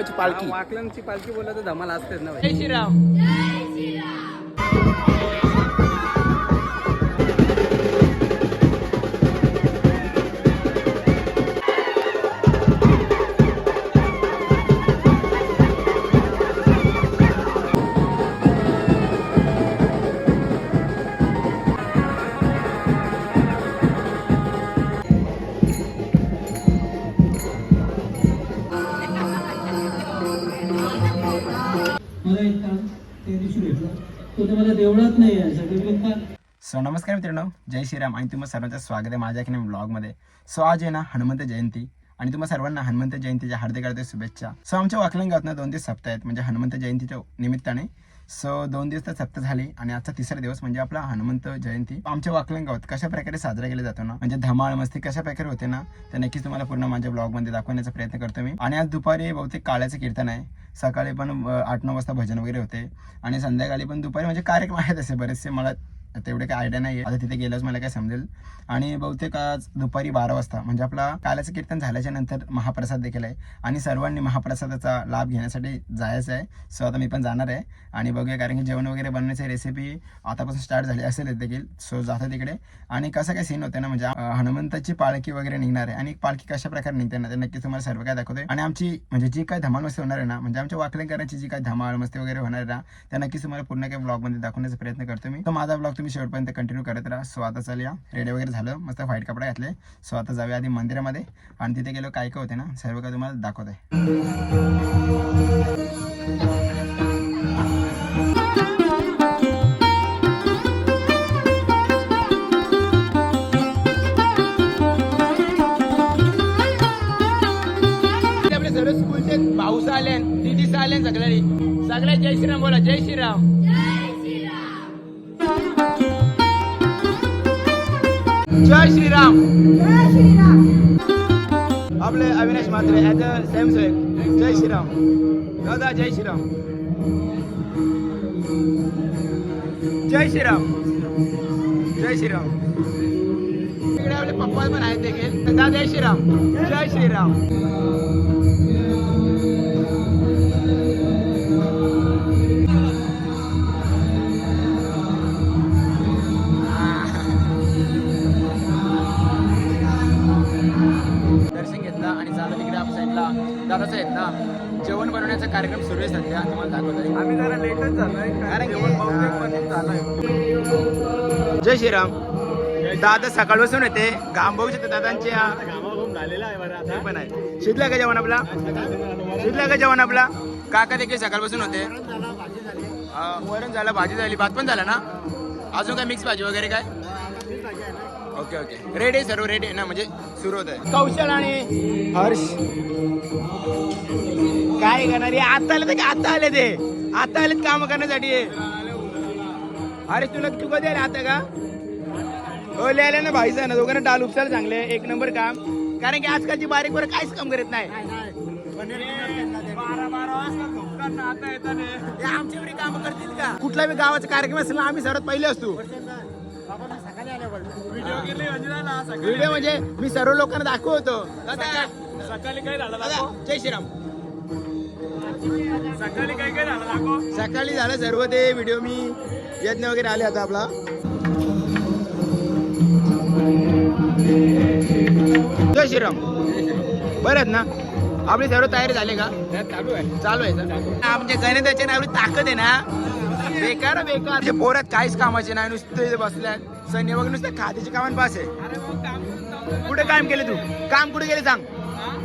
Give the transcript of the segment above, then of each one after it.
वाकलंगावची पालखी. वाकलंगची पालखी बोलला तर धमाल असतेच ना जय श्रीराम. भेटलं मला देवळात नाही आहे सगळे का सो नमस्कार मित्रांनो जय श्रीराम. आणि तुम्हाला सर्वांचं स्वागत आहे माझ्या की ब्लॉगमध्ये सो आज आहे ना हनुमंत जयंती. आणि तुम्हा सर्वांना हनुमंत जयंतीच्या हार्दिक हार्दिक शुभेच्छा. सो आमच्या वाकलन ना दोन तीन सप्ताह आहेत. म्हणजे हनुमंत जयंतीच्या निमित्ताने सो दोन दिवस तर सप्त झाली आणि आजचा तिसरा दिवस म्हणजे आपला हनुमंत जयंती. आमच्या वाकलंगावत कशा प्रकारे साजरा केला जातो ना? म्हणजे धमाळ मस्ती कशा प्रकारे होते ना? तर नक्कीच तुम्हाला पूर्ण माझ्या ब्लॉगमध्ये दाखवण्याचा प्रयत्न करतो मी. आणि आज दुपारी बहुतेक काळ्याचं कीर्तन आहे. सकाळी पण आठ नऊ वाजता भजन वगैरे होते. आणि संध्याकाळी पण दुपारी म्हणजे कार्यक्रम आहेत असे बरेचसे. मला तेवढे काय आयडिया नाही आता तिथे गेल्यास मला काय समजेल. आणि बहुतेक आज दुपारी बारा वाजता म्हणजे आपला कालाचं कीर्तन झाल्याच्यानंतर महाप्रसाद देखील आहे. आणि सर्वांनी महाप्रसादाचा लाभ घेण्यासाठी जायचं आहे. सो आता मी पण जाणार आहे. आणि बघूया कारण की जेवण वगैरे बनवण्याची रेसिपी आतापासून स्टार्ट झाली असेल देखील. सो जातं तिकडे. आणि कसं काय सीन होते ना म्हणजे हनुमंताची पालखी वगैरे निघणार आहे. आणि पालखी कशा प्रकारे निघते ना ते नक्कीच तुम्हाला सर्व काय दाखवते आणि आमची म्हणजे जी काय धमाल मस्ती होणार आहे ना म्हणजे आमच्या वाकलेकरांची जी काय धमाल मस्ती वगैरे होणार आहे ना त्या नक्कीच तुम्हाला पूर्ण काही ब्लॉगमध्ये दाखवण्याचा प्रयत्न करतो मी. तर माझा ब्लॉग तुम्ही शेवटपर्यंत कंटिन्यू करत राहा. सो आता चालूया रेडी वगैरे झालं. मस्त व्हाईट कपडे घातले. सो आता जाऊया आधी मंदिरामध्ये. आणि तिथे गेलो काय काय होते ना सर्व काय तुम्हाला दाखवते आपले सर्व स्कूलचे भाऊस आले दिदीस आले सगळे सगळे जय श्रीराम बोला. जय श्रीराम. जय श्रीराम. आपले Avinash Mhatre as a same जय श्रीराम. दादा जय श्रीराम. जय श्रीराम. जय श्रीराम. इकडे आपले पप्पा पण आहेत देखील. दादा जय श्रीराम. जय श्रीराम. दादाचं आहेत ना जेवण बनवण्याचा कार्यक्रम सुरू आहे सध्या. तुम्हाला दाखवतोय. आम्ही जरा लेटच झालोय. कारण की- झालंय. जय श्रीराम. दादा सकाळपासून येते. शकते दादांच्या झालेला आहे पण आहे. शिजला का जेवण आपला? शिजला का जेवण आपला? काका देखील सकाळपासून होते. वरण झालं भाजी झाली. भात पण झाला ना? अजून काय मिक्स भाजी वगैरे काय? Okay okay. रेडी आहे सर्व रेडी आहे. ना म्हणजे सुरू होत आहे. कौशल आणि हर्ष. काय करणार आहे? आता आले ते का? आता आले ते. आता आलेत काम करण्यासाठी. अरे तुला तू कधी आले आता का? हो लिहायला ना भाईचा ना दोघांना डाल उपसायला चांगले. एक नंबर काम. कारण की आजकालची बारीक बरं काहीच काम करत नाही. हे आमच्याकडे काम करतील का? कुठला बी गावाचा कार्यक्रम असेल ना आम्ही सर्वात पहिले असतो. व्हिडिओ म्हणजे मी सर्व लोकांना दाखवतो. सकाळी काय? झालं जय श्रीराम. सकाळी काय काय झालं दाखव? सकाळी झालं सर्व ते व्हिडिओ मी यज्ञ वगैरे आले आता आपला. जय श्रीराम. बरं ना? आपली सर्व तयारी झाली का? चालू आहे. चालू आहे आमच्या गणिताची ना एवढी ताकद आहे ना. बेकार बेकार. ते पोरात काहीच कामाचे नाही नुसते इथे बसल्यात सैन्य वगैरे नुसते खात्याचे कामान पास आहे. कुठे काम केले तू? काम कुठे केले सांग?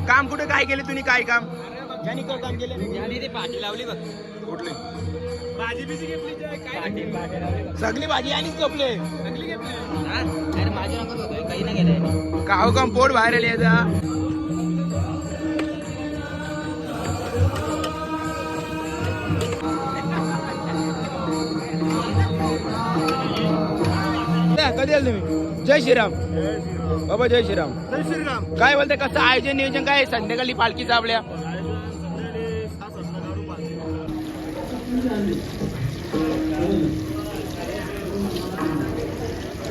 काम कुठे काय केले तुम्ही काय काम? ज्यांनी काय काम केले? आणि लावली बघ. कुठले? भाजी बिजी घेतली सगळी भाजी आणीच कपले चांगली घेतली. माझ्या काही नाही गेलंय काव काम पोट बाहेर आले या, कधी आले तुम्ही? जय श्रीराम. बाबा जय श्रीराम. जय श्रीराम. काय बोलते कसं आयोजन नियोजन काय? संध्याकाळी पालखीचं आपल्या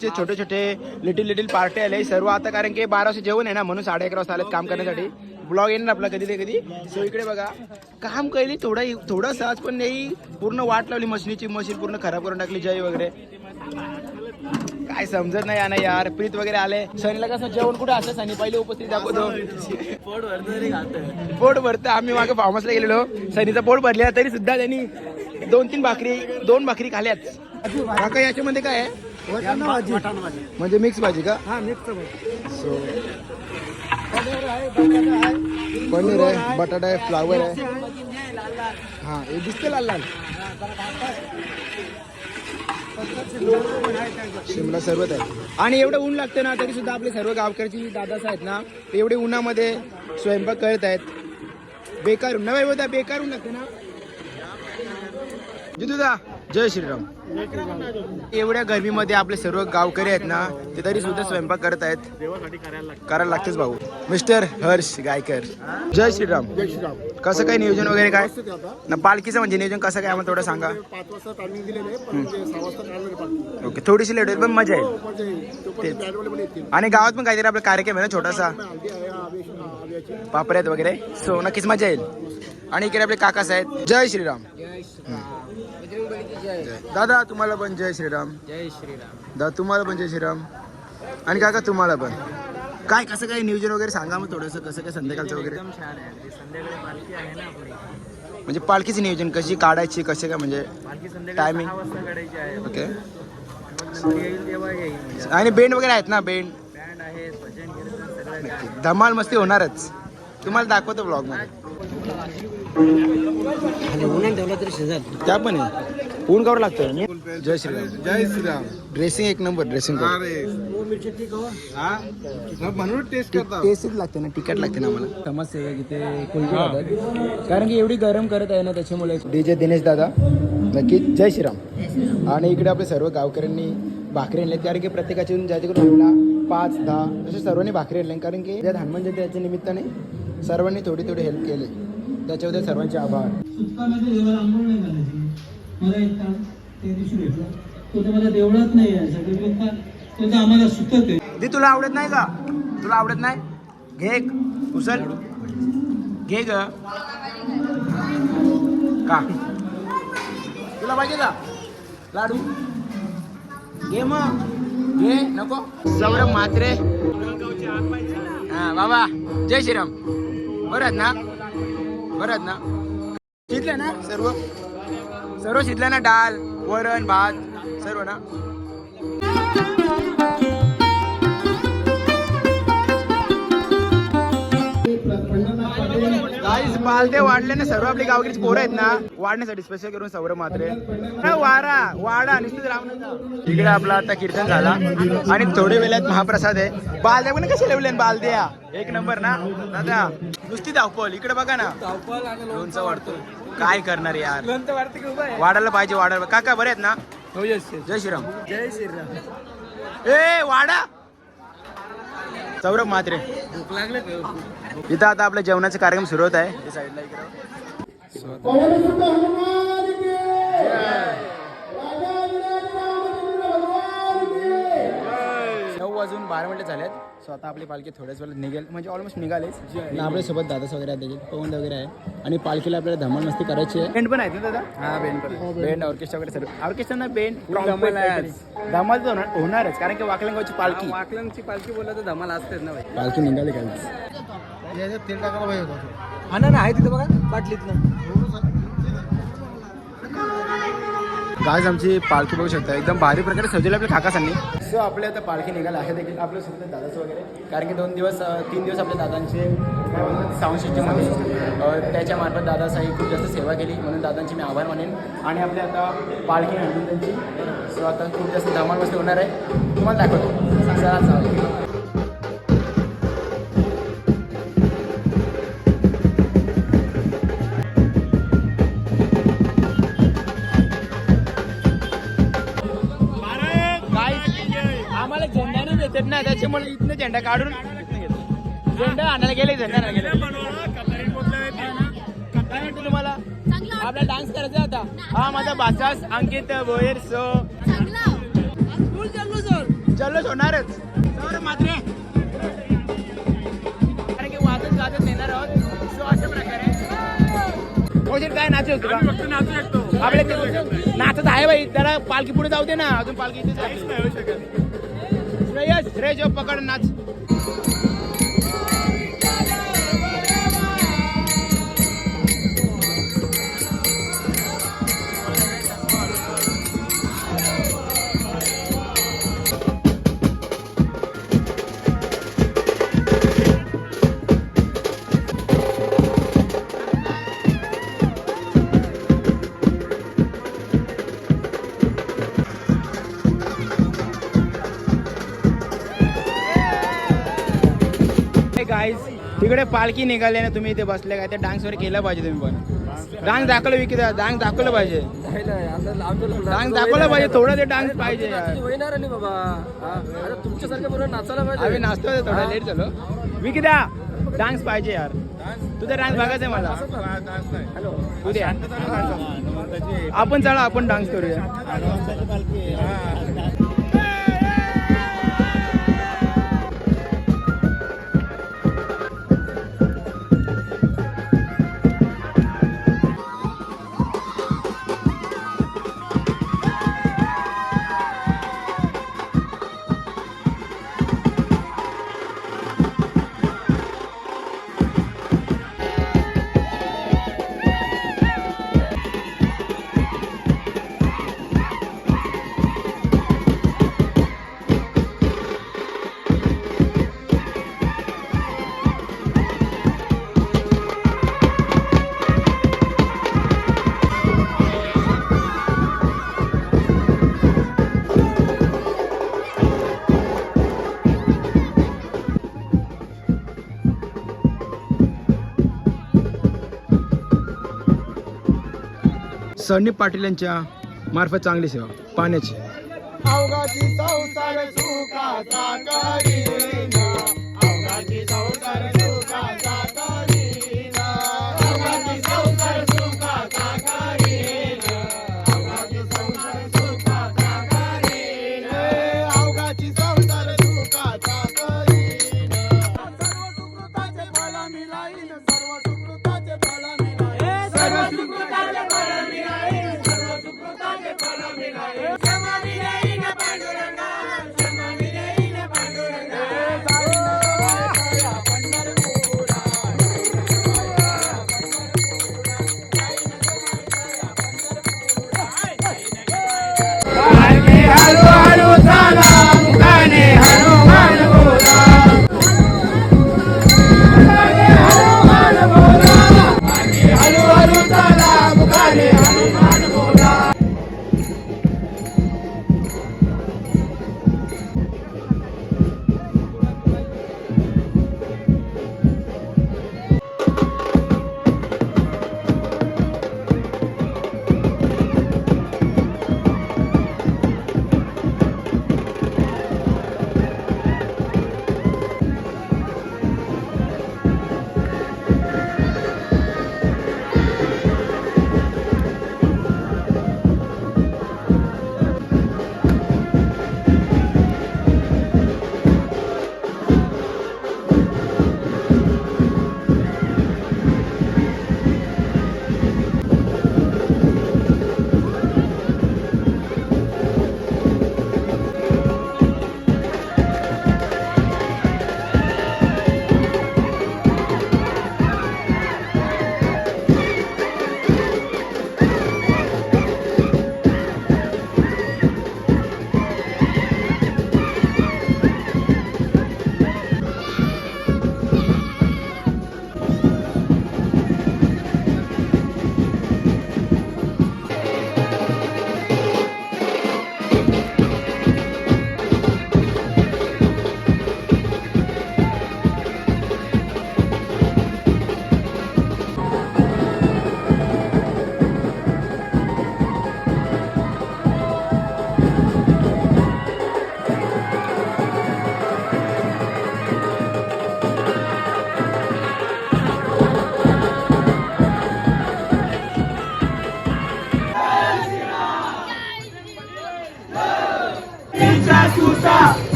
जे छोटे छोटे लिटिल लिटिल पार्टी आले सर्व आता कारण की बारा वाजता जेवण आहे ना म्हणून साडे अकरा वाजता आलेत काम करण्यासाठी. ब्लॉग येणार आपला कधी ते कधी. सो इकडे बघा. काम कैली थोडं थोडं सहज पण नाही. पूर्ण वाट लावली मशीनीची मशीन पूर्ण खराब करून टाकली जय वगैरे. काय समजत नाही याना यार. प्रीत वगैरे आले. सनीला कसं जेवण कुठे असं सनी पहिले उपस्थित दाखवतो पोट भरतं तरी खातं. पोट भरतं. आम्ही मागे फार्मसला गेलेलो. सनीचा पोट भरलेला तरी सुद्धा त्यांनी दोन तीन भाकरी दोन भाकरी खाल्याच काका याच्यामध्ये काय आहे? म्हणजे मिक्स भाजी का? सो पनीर आहे बटाटा आहे. फ्लावर आहे. हा हे दिसते लाल लाल. शिमला सर्वच आहे. आणि एवढं ऊन लागतं ना तरी सुद्धा आपले सर्व गावकरची दादास आहेत ना एवढे उन्हामध्ये स्वयंपाक करत आहेत. बेकार ऊन. बेकार ऊन लागते ना. जितूदा जय श्रीराम. एवढ्या गरमीमध्ये आपले सर्व गावकरी आहेत ना ते तरी सुद्धा स्वयंपाक करत आहेत. करायला लागतेच भाऊ. मिस्टर हर्ष गायकर. जय श्रीराम. जय श्रीराम कसं काय नियोजन वगैरे काय? ना पालखीचं म्हणजे नियोजन कसं काय? आम्हाला थोडं सांगा. पाच वाजता टायमिंग दिलेलं आहे पण सहा वाजता काढलं पाहिजे ओके थोडीशी लेट होईल पण मजा येईल. पण येतील आणि गावात पण काहीतरी आपला कार्यक्रम आहे ना छोटासा. हल्दी आहे आवेश आव्याची पापऱ्यात वगैरे. सो नक्कीच मजा येईल. आणि इकडे आपले काकास आहेत जय श्रीराम. दादा तुम्हाला पण जय श्रीराम. जय श्रीराम. दादा तुम्हाला पण जय श्रीराम. आणि काका तुम्हाला पण. काय कसं काय नियोजन वगैरे सांगा मग थोडंसं कसं काय संध्याकाळचं वगैरे? म्हणजे पालखीचं नियोजन कशी काढायची कसे काय म्हणजे टायमिंग ओके. म्हणजे. आणि बेंड वगैरे आहेत ना बेंड. धमाल मस्ती होणारच. तुम्हाला दाखवतो ब्लॉगमध्ये. त्या पण आहे. ऊन कवर लागतं जय श्रीराम. जय श्रीराम. ड्रेसिंग एक नंबर ड्रेसिंग अरे. म्हणून टेस्ट करता. टेस्टच लागते ना तिखट लागते ना आम्हाला. समाजसेवक इथे कारण की एवढी गरम करत आहे ना त्याच्यामुळे डीजे दिनेश दादा नक्की जय श्रीराम. आणि इकडे आपले सर्व गावकऱ्यांनी भाकरी आणले. कारण की प्रत्येकाचे ज्याच्याकडून आपला पाच दहा असे सर्वांनी भाकरी आणले. कारण की त्यात हनुमान जयंती याच्या निमित्ताने सर्वांनी थोडी थोडी हेल्प केली. त्याच्याबद्दल सर्वांचे आभार. सुटकामध्ये देवाला आंघोळ नाही घालायची. मला एक काम त्या दिवशी भेटला तो तर मला देवळात नाही यायचा. तर मग काय तो तर आम्हाला सुटत आहे दी तुला आवडत नाही का? तुला आवडत नाही? घे एक. उचल घे ग. का? तुला पाहिजे का? लाडू. घे मग. घे नको. सौरभ म्हात्रे. हा बाबा. जय श्रीराम. बरं आहेत ना? बरं ना? शिजलं ना? सर्व? सर्व शिजलं ना? डाळ वरण भात सर्व ना? गाईस बालदे वाढले ना सर्व आपली गावकीची पोरं आहेत ना वाढण्यासाठी स्पेशल करून सौरभ मात्रे वारा वाडा नुसतं राहून इकडे आपला आता कीर्तन झाला. आणि थोडे वेळात महाप्रसाद आहे. बालद्या पण कसे लावले बालद्या एक नंबर ना? दादा नुसती धावपल इकडे बघा ना. लोणचं वाढतो काय करणार यार? वाढायला पाहिजे वाढायला काका बरे आहेत ना? जय श्रीराम. जय श्रीराम. ए वाडा! सौरभ म्हात्रे. भूक लागले इथं आता आपल्या जेवणाचा कार्यक्रम सुरू होत आहे. साईडला नऊ वाजून बारा मिनिटं झालेत. सो आता आपली पालखी थोड्याच वेळात निघेल. म्हणजे ऑलमोस्ट निघालेच. आणि आपल्यासोबत दादाच वगैरे आहे देखील. पवन वगैरे आहे. आणि पालखीला आपल्याला धमाल मस्ती करायची आहे. बेंड पण आहेत ना दादा? हा बेन पण बेंड ऑर्केस्ट्रा वगैरे सर्व ऑर्केस्ट्रा ना बेंड धमाल तर होणार होणारच. कारण की वाकलंगावची पालखी. वाकलंगची पालखी बोलला तर धमाल असतेच ना पालखी निघाली तेल टाकायला पाहिजे होता हा ना आहे तिथं बघा बाटलीतलं गाज आमची पालखी बघू शकता. एकदम भारी प्रकारे सजवली आपल्या काकासांनी. सो आपले आता पालखी निघाला आहे देखील. आपल्यासोबत दादाचं वगैरे. कारण की दोन दिवस अं, तीन दिवस आपल्या दादांचे साऊंड सिस्टममध्ये अं, त्याच्यामार्फत दादासाही खूप जास्त सेवा केली. म्हणून दादांचे मी आभार मानेन. आणि आपली आता पालखी आणली त्यांची. सो आता खूप जास्त धमाल मस्ती होणार आहे. तुम्हाला दाखवतो. चला. झेंडा नाही त्याच्यामुळे इथनं झेंडा काढून झेंडा आणायला गेले झेंडा आणायला गेले. काय तुम्हाला? आपला डान्स करायचा होता हा माझा बाचास अंकित भोयर सो जल्लोष होणारच. तर मात्र. कारण की वाजत गाजत नेणार आहोत. अशा प्रकारे. कौशल काय नाचू शकतो आपल्या नाचत आहे बाई त्याला पालखी पुढे जाऊ दे ना. अजून पालखी इथेच आहे. शकत રહીશ રેજો પકડ નાખ तिकडे पालखी निघाली ना तुम्ही इथे बसले काय? ते डान्स वर केलं पाहिजे तुम्ही पण. डान्स दाखवलं विकी डान्स दाखवलं पाहिजे. डान्स दाखवलं पाहिजे थोडं ते डान्स पाहिजे तुमच्यासारख्या नाचायला पाहिजे. नाचतो थोडा लेट झालो. विकी द्या डान्स पाहिजे यार. तुझा डान्स बघायचा आहे मला. आपण चला आपण डान्स करूया. सनी पाटील यांच्या मार्फत चांगली सेवा पाण्याची.